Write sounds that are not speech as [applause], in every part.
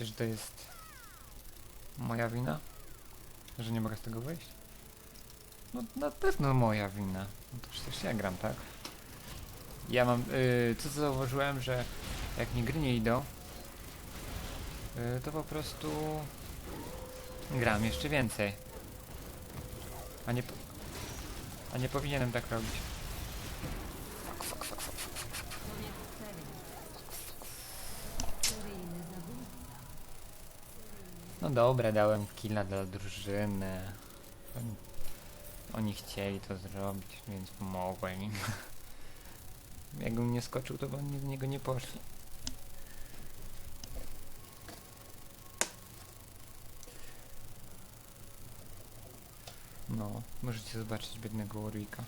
Że to jest moja wina? Że nie mogę z tego wyjść? No na pewno moja wina. No to przecież ja gram, tak? Ja mam... Yy, co zauważyłem, że jak mi gry nie idą, yy, to po prostu gram jeszcze więcej. A nie... A nie powinienem tak robić. No dobra, dałem killa dla drużyny. Oni, oni chcieli to zrobić, więc pomogłem im. [laughs] Jakbym nie skoczył, to by oni z niego nie poszli. No, możecie zobaczyć biednego Warwicka.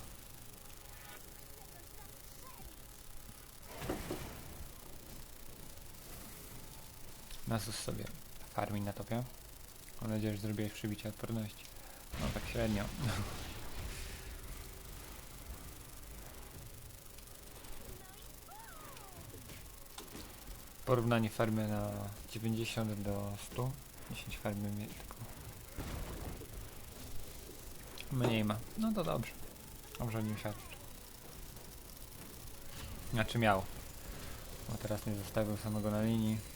Nasus sobie farmi na topie. Mam nadzieję, że zrobiłeś przybicie odporności. No tak średnio. Porównanie farmy na 90 do 100. 10 farmy mnie tylko. Mniej ma. No to dobrze. Dobrze nim świadczy. Znaczy miał. Bo teraz nie zostawił samego na linii.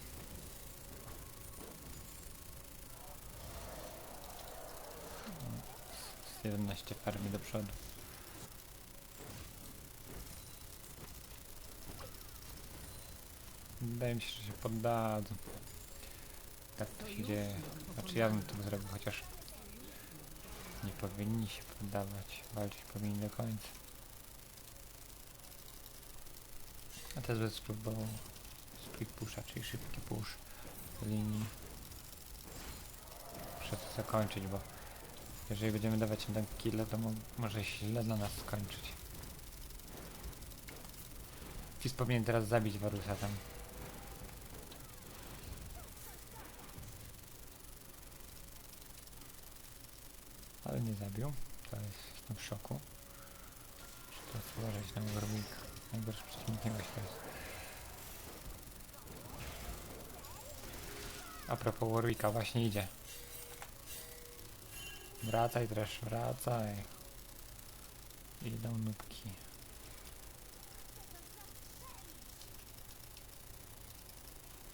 Z 17 farmi do przodu. Wydaje mi się, że się poddadzą. Tak to się dzieje. Znaczy ja bym to zrobił, chociaż nie powinni się poddawać. Walczyć powinni do końca. A teraz będę spróbował split pusha, czyli szybki push linii. Muszę to zakończyć, bo jeżeli będziemy dawać tam killa, to mo może się źle dla nas skończyć. Fizz powinien teraz zabić Warusa tam. Ale nie zabił. To jest, jestem w szoku. Muszę teraz uważać na Warwicka. Najgorszy przeciwnik nie jest. A propos Warwicka, właśnie idzie. Wracaj też, wracaj. Idą nubki.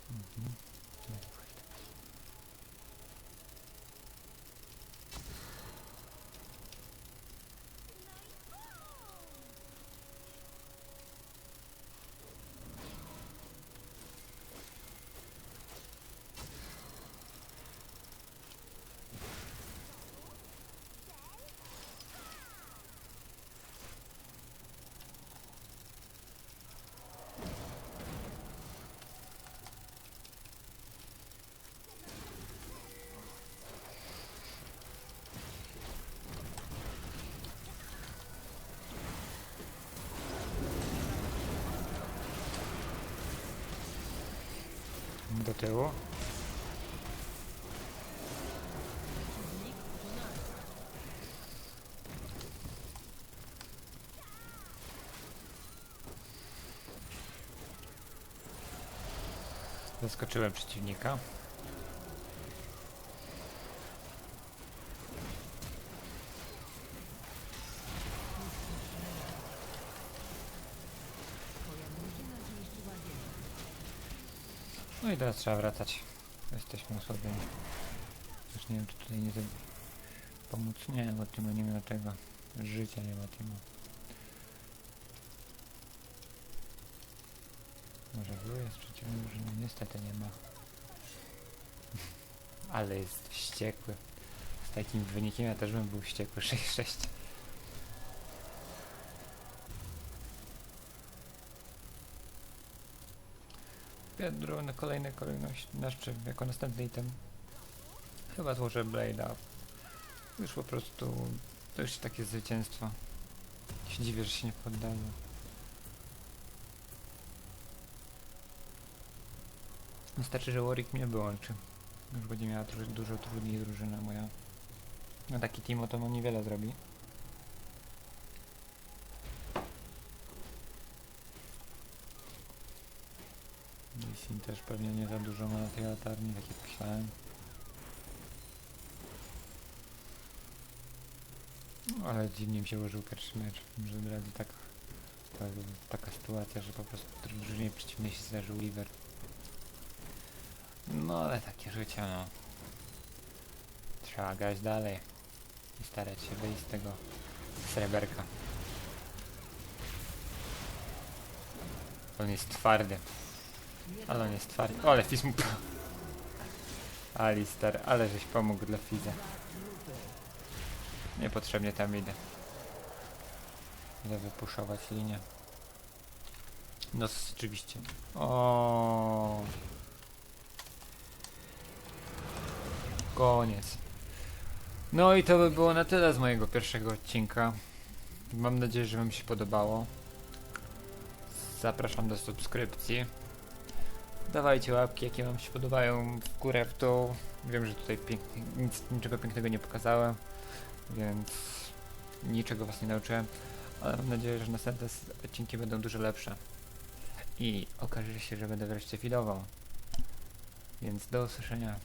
Mhm. Do tyłu. Zaskoczyłem przeciwnika. No i teraz trzeba wracać. Jesteśmy osłabieni. Już nie wiem, czy tutaj nie zabi- pomóc. Nie, bo Timo nie ma tego. Życia nie ma Timo. Może był jest przeciwny drużyny? Niestety nie ma. [laughs] Ale jest wściekły. Z takim wynikiem ja też bym był wściekły. [laughs] 6-6. Pedro na kolejnej kolejności, znaczy jako następny item. Chyba złożę Blade'a. Już po prostu, to już takie zwycięstwo. Się dziwię, że się nie poddaję. Wystarczy, że Warwick mnie wyłączy. Już będzie miała dużo trudniej drużyna moja. No taki Timo to no niewiele zrobi. I też pewnie nie za dużo ma na tej latarni, tak jak myślałem. Ale dziwnie mi się ułożył pierwszy mecz, że od razu tak, tak, taka sytuacja, że po prostu drużynie przeciwnej się zdarzył Liver. No ale takie życie no. Trzeba grać dalej i starać się wyjść z tego sreberka. On jest twardy, ale on jest twardy. O, ale Fizz mu... Alistar, ale żeś pomógł dla Fiza. Niepotrzebnie tam idę. Idę wypuszować linię. No oczywiście. O. Koniec. No i to by było na tyle z mojego pierwszego odcinka. Mam nadzieję, że Wam się podobało. Zapraszam do subskrypcji. Dawajcie łapki, jakie Wam się podobają w górę, w dół. Wiem, że tutaj pięknie, nic, niczego pięknego nie pokazałem, więc niczego Was nie nauczyłem, ale mam nadzieję, że następne odcinki będą dużo lepsze. I okaże się, że będę wreszcie fidował. Więc do usłyszenia.